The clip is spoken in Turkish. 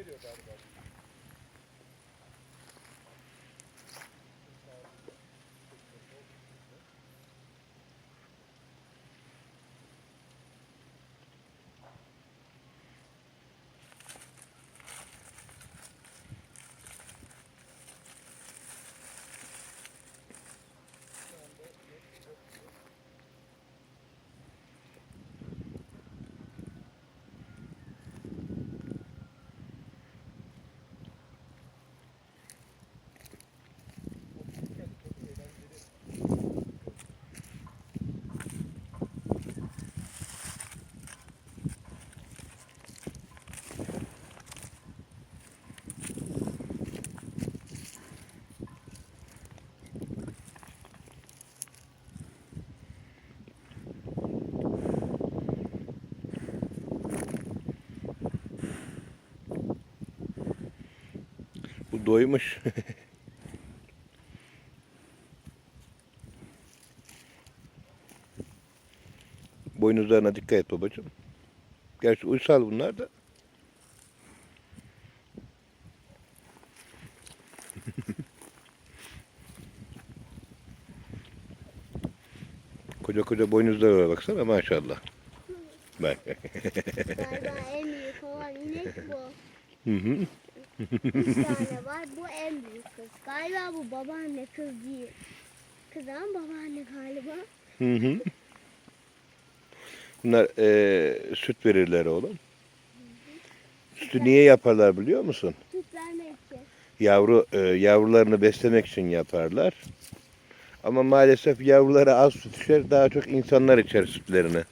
veriyor galiba. Doymuş. Boynuzlarına dikkat et babacığım. Gerçi uysal bunlar da. koca koca boynuzları var baksana maşallah. Bak. En büyük olan inek bu. Hı hı. Üç tane var. Bu en büyük kız. Galiba bu babaanne kız değil. Kız ama babaanne galiba. Hı hı. Bunlar eee, süt verirler oğlum. Sütü niye yaparlar biliyor musun? Süt vermek için. Yavru eee, yavrularını beslemek için yaparlar. Ama maalesef yavruları az süt içer, daha çok insanlar içer sütlerini.